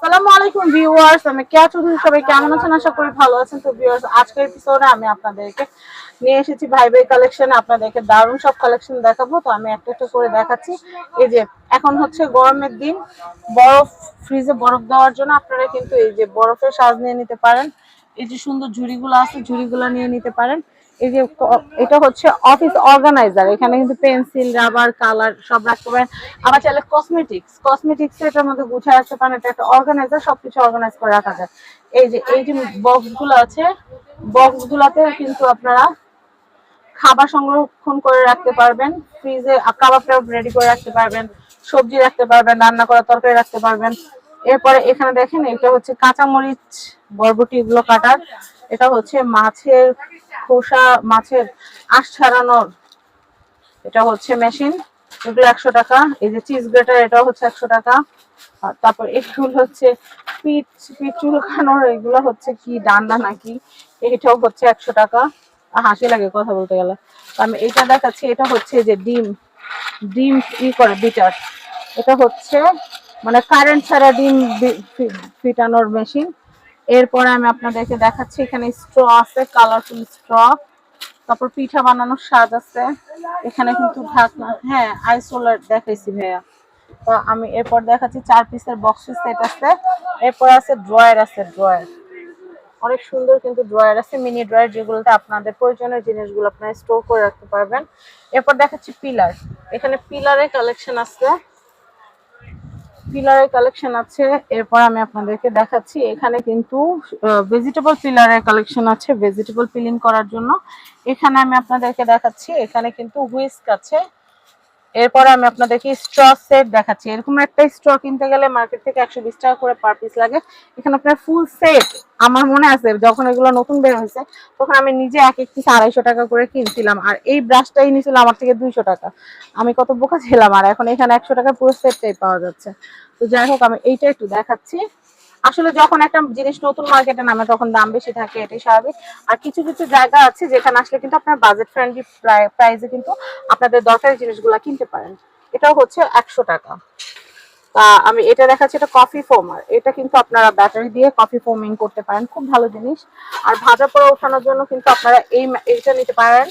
আসসালামু আলাইকুম ভিউয়ার্স, আমি কেয়া সবাই কেমন আছেন? আশা করি ভালো আছেন। তো ভিউয়ার্স, আজকের এপিসোডে আমি আপনাদেরকে নিয়ে এসেছি ভাই ভাই কালেকশন আপনাদেরকে দারুণ সব কালেকশন দেখাবো। তো আমি একটা একটা করে দেখাচ্ছি। এই যে, এখন হচ্ছে গরমের দিন। বরফ ফ্রিজে বরফ দেওয়ার জন্য আপনারা কিন্তু এই যে বরফের সাজ নিয়ে নিতে পারেন। এই যে সুন্দর ঝুড়িগুলো আছে, ঝুড়িগুলো নিয়ে নিতে পারেন। এই যে এটা হচ্ছে অফিস অর্গানাইজার, এখানে কিন্তু পেন্সিল, রাবার, কালার সব রাখতে পারেন। আবার চাইলে কসমেটিক্স কসমেটিক্স এটার মধ্যে গুছিয়ে রাখতে পারেন। এটা একটা অর্গানাইজার সবকিছু অর্গানাইজ করে রাখা যায়। এই যে এই যে বক্সগুলো আছে বক্স গুলাতে কিন্তু আপনারা খাবার সংরক্ষণ করে রাখতে পারবেন। ফ্রিজে কাবাব রেডি করে রাখতে পারবেন। সবজি রাখতে পারবেন, রান্না করা তরকারি রাখতে পারবেন। এরপরে এখানে দেখেন, এটা হচ্ছে কাঁচামরিচ, বরবটি এগুলো কাটার। এটা হচ্ছে মাছের খোসা মাছের আঁশ ছাড়ানোর এটা হচ্ছে মেশিন। এগুলো একশো টাকা। এই যে চিজ গ্রেটার, এটাও হচ্ছে একশো টাকা। তারপর এগুলো হচ্ছে পিঠ পিঠ চুলকানোর এগুলো হচ্ছে কি, ডান্ডা নাকি? এটাও হচ্ছে একশো টাকা। হাসি লাগে কথা বলতে গেলে। আমি এটা দেখাচ্ছি, এটা হচ্ছে যে ডিম ডিম ই করে বিটার। এটা হচ্ছে মানে কারেন্ট ছাড়া ডিম ফিটানোর মেশিন। এরপরে আমি আপনাদেরকে দেখাচ্ছি, এখানে স্ট্র আছে কালারফুল স্ট্র তারপর পিঠা বানানোর স্বাদ আছে। এখানে কিন্তু ঢাকনা হ্যাঁ আইসোলার দেখাইছি ভাইয়া। তো আমি এরপর দেখাচ্ছি, চার পিসের বক্সের সেট আছে। এরপর আছে ড্রয়ার আছে ড্রয়ার অনেক সুন্দর কিন্তু ড্রয়ার আছে মিনি ড্রয়ার যেগুলোতে আপনাদের প্রয়োজনীয় জিনিসগুলো আপনারা স্টোর করে রাখতে পারবেন। এরপর দেখাচ্ছি পিলার এখানে পিলারের কালেকশন আছে। পিলারের কালেকশন আছে। এরপর আমি আপনাদেরকে দেখাচ্ছি, এখানে কিন্তু ভেজিটেবল পিলারের কালেকশন আছে ভেজিটেবল পিলিং করার জন্য। এখানে আমি আপনাদেরকে দেখাচ্ছি, এখানে কিন্তু হুইস্ক আছে। এরপরে আমি আপনাদেরকে স্ট্র সেট দেখাচ্ছি। এরকম একটা স্ট্র কিনতে গেলে মার্কেট থেকে একশো বিশ টাকা করে পার পিস লাগে। এখানে আপনার ফুল সেট আমার মনে আছে যখন এগুলো নতুন বের হয়েছে, তখন আমি নিজে এক এক পিস আড়াইশো টাকা করে কিনছিলাম। আর এই ব্রাশটাই নিয়েছিল আমার থেকে দুইশো টাকা। আমি কত বোকা ছিলাম, আর এখন এখানে একশো টাকা পুরো সেটটাই পাওয়া যাচ্ছে। তো যাই হোক, আমি এইটা একটু দেখাচ্ছি। আসলে যখন একটা জিনিস নতুন মার্কেটে নামে, তখন দাম বেশি থাকে, এটাই স্বাভাবিক। আর কিছু কিছু জায়গা আছে যেখানে আসলে কিন্তু আপনার বাজেট ফ্রেন্ডলি প্রাইসে কিন্তু আপনাদের দরকারি জিনিসগুলো কিনতে পারেন। এটাও হচ্ছে একশো টাকা। আমি এটা দেখাচ্ছি, এটা কফি ফোমার এটা কিন্তু আপনারা ব্যাটারি দিয়ে কফি ফোমিং করতে পারেন, খুব ভালো জিনিস। আর ভাজা পোড়া ওঠানোর জন্য কিন্তু আপনারা এই এইটা নিতে পারেন।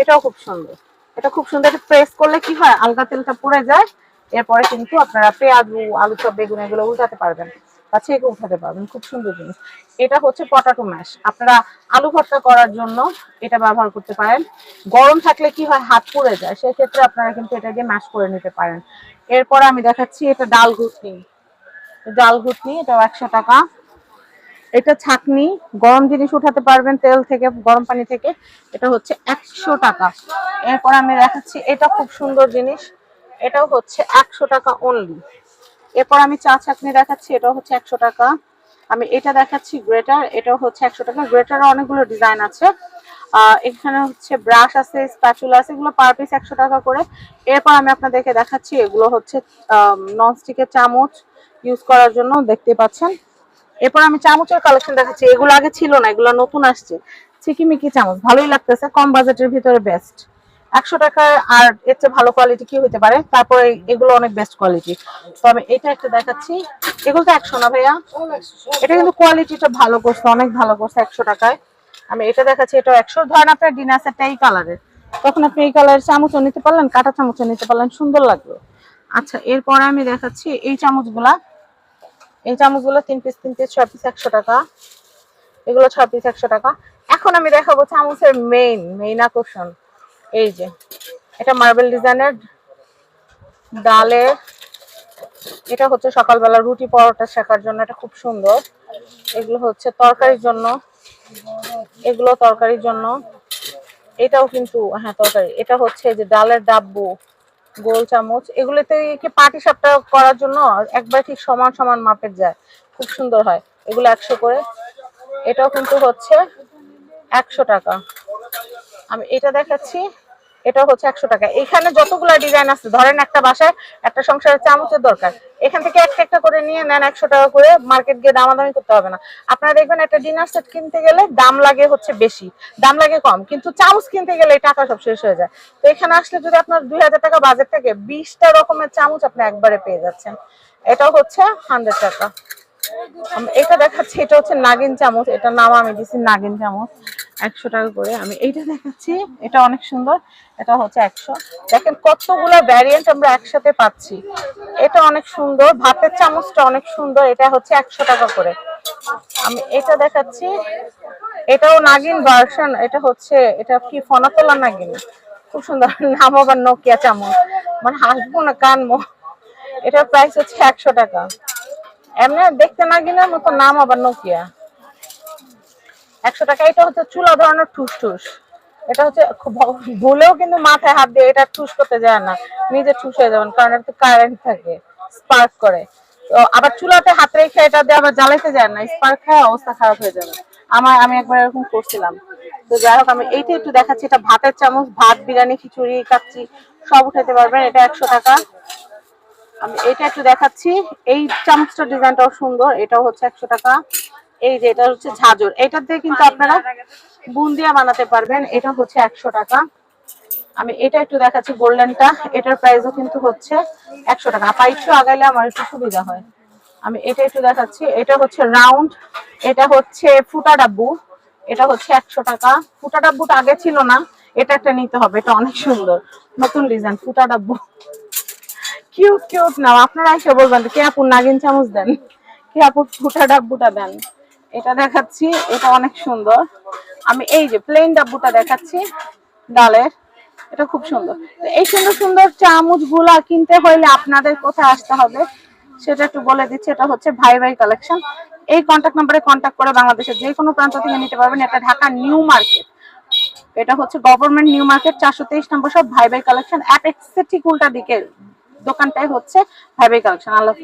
এটাও খুব সুন্দর। এটা খুব সুন্দর প্রেস করলে কি হয়? আলগা তেলটা পড়ে যায়। এরপরে কিন্তু আপনারা পেঁয়াজ, আলু চপ বেগুন এগুলো উল্টাতে পারবেন। বা ছেঁকে উঠাতে পারবেন, খুব সুন্দর জিনিস। এটা হচ্ছে পটাটো ম্যাশ আপনারা আলু ভর্তা করার জন্য এটা ব্যবহার করতে পারেন। গরম থাকলে কি হয়, হাত পুড়ে যায়, সেক্ষেত্রে আপনারা কিন্তু এটা দিয়ে ম্যাশ করে নিতে পারেন। এরপর আমি দেখাচ্ছি এটা ডাল ঘুটনি। ডাল ঘুটনি, এটাও একশো টাকা। এটা ছাকনি, গরম জিনিস উঠাতে পারবেন তেল থেকে, গরম পানি থেকে। এটা হচ্ছে একশো টাকা। এরপর আমি দেখাচ্ছি, এটা খুব সুন্দর জিনিস। এটাও হচ্ছে একশো টাকা অনলি এরপর আমি চা ছাকনি দেখাচ্ছি এটাও হচ্ছে একশো টাকা। আমি এটা দেখাচ্ছি গ্রেটার, এটাও হচ্ছে একশো টাকা। গ্রেটারও অনেকগুলো ডিজাইন আছে। এখানে হচ্ছে ব্রাশ আছে, স্প্যাচুলা আছে, এগুলো পার পিস একশো টাকা করে। এরপর আমি আপনাদেরকে দেখাচ্ছি, এগুলো হচ্ছে ননস্টিকের চামচ ইউজ করার জন্য দেখতে পাচ্ছেন। এরপর আমি চামচের কালেকশন দেখাচ্ছি। এগুলো আগে ছিল না, এগুলো নতুন আসছে। চিকিমিকি চামচ, ভালোই লাগতেছে, কম বাজেটের ভিতরে বেস্ট একশো টাকার আর এর চেয়ে ভালো কোয়ালিটি কি হতে পারে? তারপরে এগুলো অনেক বেস্ট কোয়ালিটি তো আমি এটা একটা দেখাচ্ছি। এগুলো তো একশো না ভাইয়া? এটা কিন্তু কোয়ালিটিটা ভালো করছে, অনেক ভালো করছে একশো টাকায়। আমি এটা দেখাচ্ছি এটা একশো। ধরেন আপনার ডিনার সেটটা এই কালারের তখন আপনি এই কালারের চামচও নিতে পারলেন, কাটা চামচও নিতে পারলেন, সুন্দর লাগবে আচ্ছা এরপরে আমি দেখাচ্ছি এই চামচগুলা। এই চামচগুলো তিন পিস তিন পিস ছয় পিস একশো টাকা। এগুলো ছয় পিস একশো টাকা। এখন আমি দেখাবো চামচের মেইন মেইন আকর্ষণ। এই যে, এটা মার্বেল ডিজাইনের ডালের, এটা হচ্ছে সকালবেলা রুটি পরোটা শেখার জন্য, এটা খুব সুন্দর। এগুলো হচ্ছে তরকারির জন্য, এগুলো তরকারির জন্য। এটাও কিন্তু হ্যাঁ তরকারি। এটা হচ্ছে যে ডালের ডাব্বু, গোল চামচ। এগুলোতে কি পাটি সাপটা করার জন্য একবার ঠিক সমান সমান মাপের যায়। খুব সুন্দর হয়। এগুলো একশো করে। এটাও কিন্তু হচ্ছে একশো টাকা। আমি এটা দেখাচ্ছি। এটা হচ্ছে একশো টাকা। এখানে যতগুলো ডিজাইন আছে, ধরেন একটা বাসায় একটা সংসারের চামচের দরকার, এখান থেকে একটা একটা করে নিয়ে নেন একশো টাকা করে মার্কেট গিয়ে দামাদামি করতে হবে না। আপনারা দেখবেন একটা ডিনার সেট কিনতে গেলে দাম লাগে হচ্ছে বেশি, দাম লাগে কম, কিন্তু চামচ কিনতে গেলে টাকা সব শেষ হয়ে যায়। তো এখানে আসলে যদি আপনার দুই হাজার টাকা বাজেট থাকে, বিশটা রকমের চামচ আপনি একবারে পেয়ে যাচ্ছেন। এটাও হচ্ছে হান্ড্রেড টাকা। এটা দেখাচ্ছি, এটা হচ্ছে নাগিন চামচ, এটার নাম আমি দিচ্ছি নাগিন চামচ। একশো টাকা করে। আমি এইটা দেখাচ্ছি। এটা অনেক সুন্দর। এটা হচ্ছে একশো। দেখেন কতগুলো ভ্যারিয়েন্ট আমরা একসাথে পাচ্ছি। এটা অনেক সুন্দর। ভাতের চামচটা অনেক সুন্দর। এটা হচ্ছে একশো টাকা করে। আমি এটা দেখাচ্ছি। এটাও নাগিন ভার্সন এটা হচ্ছে, এটা কি, ফনাতলা নাগিন? খুব সুন্দর। নাম আবার নোকিয়া চামচ। মানে হাসবো না, কানবো। এটার প্রাইস হচ্ছে একশো টাকা। এমনি দেখতে নাগিনের মতো, নাম আবার নোকিয়া একশো টাকা। এটা হচ্ছে চুলা ধরানোর ঠুস ঠুস এটা হচ্ছে ভুলেও কিন্তু মাথায় হাত দিয়ে এটা ঠুস করতে যায় না। নিজে ঠুস হয়ে যাবেন, কারণ এটা কারেন্ট থাকে স্পার্ক করে। তো আবার চুলাতে হাত রেখে এটা দিয়ে আবার জ্বালাইতে যায় না স্পার্ক খায়, অবস্থা খারাপ হয়ে যাবে। আমার, আমি একবার এরকম করছিলাম। তো যাই হোক, আমি এইটা একটু দেখাচ্ছি। এটা ভাতের চামচ, ভাত, বিরিয়ানি, খিচুড়ি কাচ্ছি সব উঠাতে পারবেন। এটা একশো টাকা। আমি এটা একটু দেখাচ্ছি। এই চামচটার ডিজাইনটাও সুন্দর। এটাও হচ্ছে একশো টাকা। এই যে, এটা হচ্ছে ঝাঁঝর এটার দিয়ে কিন্তু আপনারা বুন্দিয়া বানাতে পারবেন। এটা হচ্ছে একশো টাকা। আমি এটা একটু দেখাচ্ছি গোল্ডেনটা। এটার প্রাইসও কিন্তু হচ্ছে একশো টাকা। একটু আগাইলে আমার একটু সুবিধা হয়। আমি এটা একটু দেখাচ্ছি। এটা হচ্ছে রাউন্ড এটা হচ্ছে ফুটা ডাব্বু। এটা হচ্ছে একশো টাকা। ফুটা ডাব্বুটা আগে ছিল না। এটা একটা নিতে হবে। এটা অনেক সুন্দর। নতুন ডিজাইন ফুটা ডাব্বু। কিউট কিউট নাও, আপনারা এসে বলবেন, কে আপু নাগিন চামচ দেন? কে আপু ফুটা ডাব্বুটা দেন? এটা দেখাচ্ছি, এটা অনেক সুন্দর। আমি এই যে প্লেন ডাব্বুটা দেখাচ্ছি, ডালের, এটা খুব সুন্দর। এই সুন্দর সুন্দর চামচগুলা কিনতে হইলে আপনাদের কোথায় আসতে হবে সেটা একটু বলে দিচ্ছি, এটা হচ্ছে ভাই ভাই কালেকশন এই কন্ট্যাক্ট নাম্বারে কন্ট্যাক্ট করে বাংলাদেশের যে কোনো প্রান্ত থেকে নিতে পারবেন, এটা ঢাকা নিউ মার্কেট। এটা হচ্ছে গভর্নমেন্ট নিউ মার্কেট, চারশো তেইশ নম্বর সব ভাই ভাই কালেকশন অ্যাপেক্সের ঠিক উল্টা দিকে দোকানটাই হচ্ছে ভাই ভাই কালেকশন আল্লাহ।